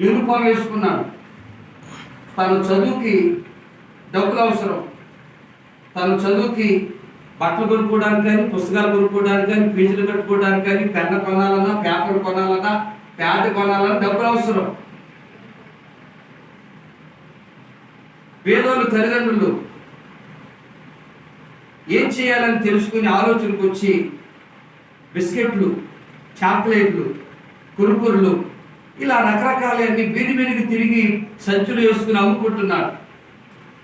Uniform వేసుకున్నాడు. తన చదువుకి డబ్బులు అవసరం. తన చదువుకి బట్టలు కొనుక్కోవడానికి కానీ పుస్తకాలు కొనుక్కోవడానికి కానీ ఫీజులు కట్టుకోవడానికి కానీ పెన్న కొనాలన్నా పేపర్ కొనాలన్నా ప్యాడ్ కొనాలన్నా డబ్బులు అవసరం. పేదోళ్ళు తల్లిదండ్రులు ఏం చేయాలని తెలుసుకుని ఆలోచనకు వచ్చి బిస్కెట్లు చాక్లెట్లు కురుకురులు ఇలా రకరకాలన్నీ వీధి వీధికి తిరిగి సంచులు వేసుకుని అమ్ముకుంటున్నాడు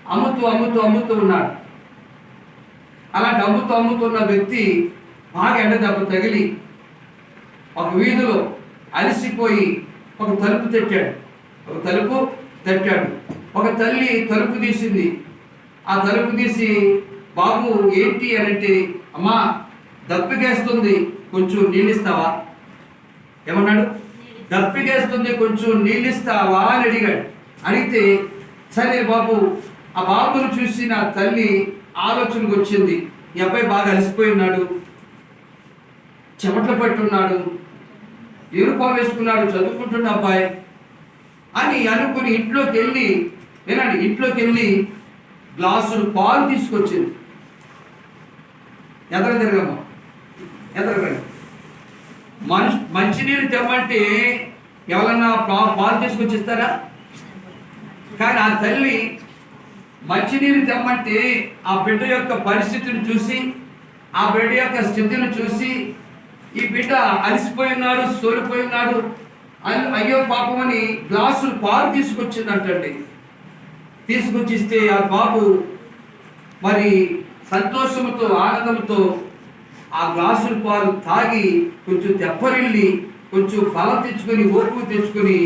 అమ్ముతూ అమ్ముతూ అమ్ముతూ ఉన్నాడు అలాంటి అమ్ముతూ అమ్ముతున్న వ్యక్తి బాగా ఎండ దెబ్బ తగిలి ఒక వీధిలో అలసిపోయి ఒక తలుపు తెచ్చాడు ఒక తలుపు తట్టాడు. ఒక తల్లి తలుపు తీసింది. ఆ తలుపు తీసి బాబు ఏంటి? అని అంటే అమ్మా దప్పికేస్తుంది. కొంచెం నీళ్ళిస్తావా ఏమన్నాడు? దప్పికేస్తుంది కొంచెం నీళ్ళిస్తావా అని అడిగాడు. అడిగితే సరే బాబు ఆ బాబును చూసి నా తల్లి ఆలోచనకు వచ్చింది. ఈ అబ్బాయి బాగా అలసిపోయి ఉన్నాడు. చెమట్లు పట్టున్నాడు. యూనిఫామ్ వేసుకున్నాడు చదువుకుంటున్న అబ్బాయి అని అనుకుని ఇంట్లోకి వెళ్ళి వినండి ఇంట్లోకి వెళ్ళి గ్లాసులు పాలు తీసుకొచ్చింది. ఎదర తిరగమ్మ ఎదరగండి మనుషు మంచినీళ్ళు తెమ్మంటే ఎవరన్నా పా- పాలు తీసుకొచ్చి ఇస్తారా కానీ ఆ తల్లి మంచినీళ్ళు తెమ్మంటే ఆ బిడ్డ యొక్క పరిస్థితిని చూసి ఆ బిడ్డ యొక్క స్థితిని చూసి ఈ బిడ్డ అలసిపోయినాడు సోలిపోయినాడు అని అయ్యో పాపమని గ్లాసులు పాలు తీసుకొచ్చిందంటండి. తీసుకొచ్చిస్తే ఆ బాబు మరి సంతోషంతో ఆనందంతో ఆ గ్లాసుల పాలు తాగి కొంచెం తెప్పరిల్లి కొంచెం ఫలం తెచ్చుకొని ఓర్పు తెచ్చుకొని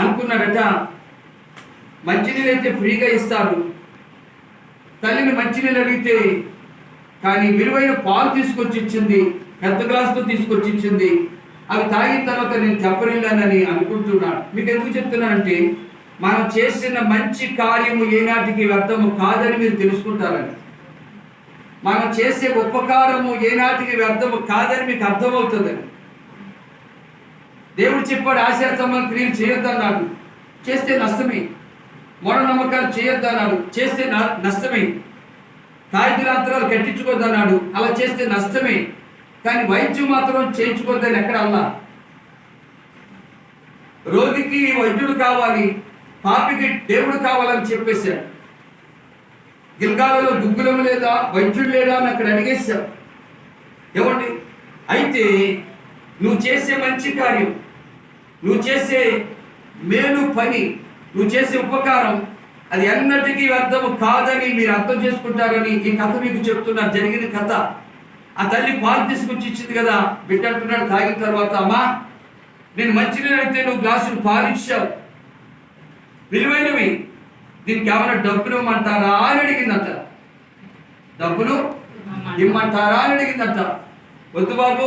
అనుకున్నాడట మంచినీళ్ళు అయితే ఫ్రీగా ఇస్తారు. తల్లిని మంచినీళ్ళు అడిగితే కానీ విలువైన పాలు తీసుకొచ్చి ఇచ్చింది పెద్ద గ్లాసుతో తీసుకొచ్చి ఇచ్చింది అవి తాగిన తర్వాత నేను తెప్పరిల్లానని అనుకుంటున్నాను. మీకు ఎందుకు చెప్తున్నానంటే మనం చేసిన మంచి కార్యము ఏనాటికి వ్యర్థము కాదని మీరు తెలుసుకుంటారని మనం చేసే ఉపకారము ఏనాటికి వ్యర్థము కాదని మీకు అర్థమవుతుందని దేవుడు చెప్పాడు ఆశాసమ్మ క్రియలు చేయొద్దన్నాడు చేస్తే నష్టమే. మూఢనమ్మకాలు చేయొద్దన్నాడు చేస్తే నష్టమే. తాయితురాత్రాలు కట్టించుకోద్దన్నాడు అలా చేస్తే నష్టమే. కానీ వైద్యం మాత్రం చేయించుకోద్దని ఎక్కడ అన్నా రోగికి వైద్యుడు కావాలి పాపికి దేవుడు కావాలని చెప్పేశాడు. గిల్గాలలో గుగ్గులం లేదా వైద్యుడు లేడా అని అక్కడ అడిగేశాం ఏమండి? అయితే నువ్వు చేసే మంచి కార్యం నువ్వు చేసే మేలు పని నువ్వు చేసే ఉపకారం అది ఎన్నటికీ వ్యర్థము కాదని మీరు అర్థం చేసుకుంటారని ఈ కథ మీకు చెప్తున్నా. జరిగిన కథ. ఆ తల్లి పాలు తీసుకొచ్చి ఇచ్చింది కదా బిడ్డ అంటున్నాడు తాగిన తర్వాత అమ్మా నేను మంచినీళ్ళు అయితే నువ్వు గ్లాసులు పాలు ఇచ్చావు విలువైనవి దీనికి ఏమైనా డబ్బులు ఇమ్మంటారా అని అడిగిందంట. డబ్బులు ఇమ్మంటారా అని అడిగిందంట. వద్దు బాబు.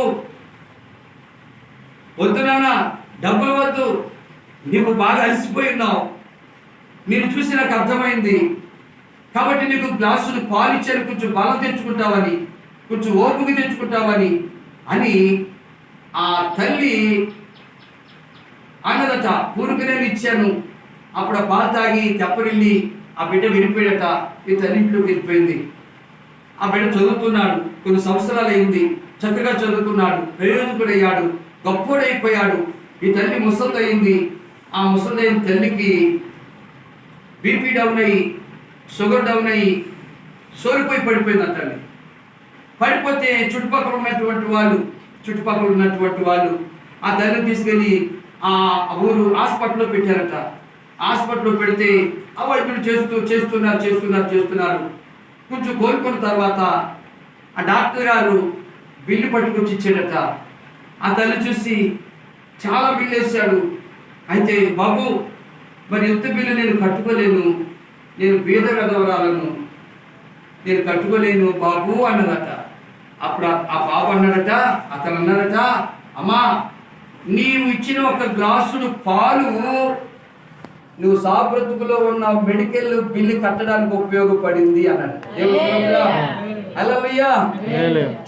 వద్దు నాన్న డబ్బులు వద్దు. నీకు బాగా అలసిపోయి ఉన్నావు. నేను చూసి నాకు అర్థమైంది. కాబట్టి నీకు గ్లాసులు పాలు ఇచ్చారు కొంచెం బలం తెచ్చుకుంటావని కొంచెం ఓపిక తెచ్చుకుంటావని అని ఆ తల్లి అన్నదట పూర్వక నేను ఇచ్చాను. అప్పుడు ఆ పాలు తాగి తెప్పరిల్లి ఆ బిడ్డ వినిపోయాడట ఈ తల్లి ఇంట్లోకి వెళ్ళిపోయింది. ఆ బిడ్డ చదువుతున్నాడు కొన్ని సంవత్సరాలు అయింది చక్కగా చదువుకున్నాడు ప్రయోజకుడయ్యాడు గొప్పోడైపోయాడు ఈ తల్లి ముసలిదయింది ఆ ముసలిదైన తల్లికి బీపీ డౌన్ అయ్యి షుగర్ డౌన్ అయ్యి సోలిపోయి పడిపోయింది ఆ తల్లి. పడిపోతే చుట్టుపక్కల ఉన్నటువంటి వాళ్ళు చుట్టుపక్కల ఉన్నటువంటి వాళ్ళు ఆ తల్లిని తీసుకెళ్ళి ఆ ఊరు హాస్పిటల్లో పెట్టారట. హాస్పిటల్లో పెడితే ఆ చేస్తూ చేస్తున్నారు చేస్తున్నారు చేస్తున్నారు. కొంచెం కోలుకున్న తర్వాత ఆ డాక్టర్ గారు బిల్లు పట్టుకొచ్చి ఇచ్చాడట. ఆ తల్లి చూసి చాలా బిల్లు వేసాడు అయితే బాబు మరి ఎంత బిల్లు నేను కట్టుకోలేను. నేను బీద గదవరాలను నేను కట్టుకోలేను బాబు అన్నదట. అప్పుడు ఆ- ఆ బాబు అన్నాడట అతను అన్నాడట అమ్మా నీవు ఇచ్చిన ఒక గ్లాసుడు పాలు నువ్వు సాబ్రతుకులో ఉన్న మెడికల్ బిల్లు కట్టడానికి ఉపయోగపడింది అన్నాడు.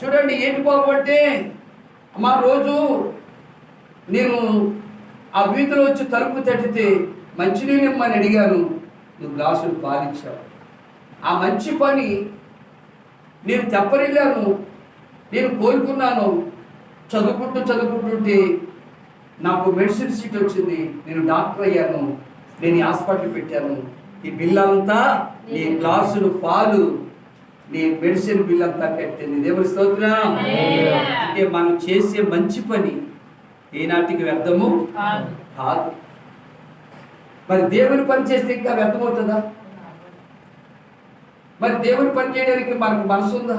చూడండి ఏంటి బాబు అంటే అమ్మా రోజు నేను ఆ వీధిలో వచ్చి తలుపు తట్టితే మంచినీళ్ళు ఇమ్మని అడిగాను. నువ్వు గ్లాసులు పాలించావు ఆ మంచి పని నేను తెప్పరిల్లాను. నేను కోరుకున్నాను చదువుకుంటూ చదువుకుంటుంటే నాకు మెడిసిన్ సీట్ వచ్చింది. నేను డాక్టర్ అయ్యాను. నేను ఈ హాస్పిటల్ పెట్టాను. ఈ బిల్ అంతా నీ గ్లాసులు పాలు నీ మెడిసిన్ బిల్ అంతా కట్టింది. దేవుని స్తోత్రం. అంటే మనం చేసే మంచి పని ఏనాటికి వ్యర్థము కాదు. మరి దేవుని పని చేస్తే ఇంకా వ్యర్థమవుతుందా? మరి దేవుని పని చేయడానికి మనకు మనసు ఉందా?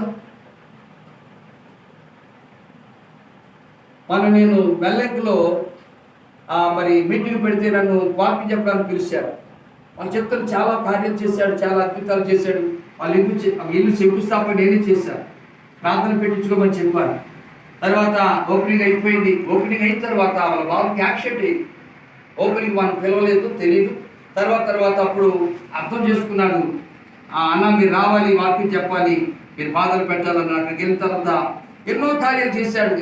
మన నేను వెల్లంకిలో ఆ, మరి మీటింగ్ పెడితే నన్ను వాక్యం చెప్పడానికి పిలిచారు. వాళ్ళు చెప్తారు చాలా కార్యాలు చేశాడు చాలా అద్భుతాలు చేశాడు. వాళ్ళు ఇల్లు ఇల్లు శంకుస్థాపన నేనే చేశాను. ప్రార్థన పెట్టించుకోమని చెప్పాను. తర్వాత ఓపెనింగ్ అయిపోయింది. ఓపెనింగ్ అయిన తర్వాత వాళ్ళ బాబుకి యాక్షన్ అయింది ఓపెనింగ్ వాళ్ళని పిలవలేదు తెలియదు తర్వాత తర్వాత అప్పుడు అర్థం చేసుకున్నాడు. ఆ, అన్న మీరు రావాలి వాక్యం చెప్పాలి. మీరు బాధలు పెట్టాలన్న అక్కడికి వెళ్ళిన తర్వాత ఎన్నో కార్యాలు చేశాడు.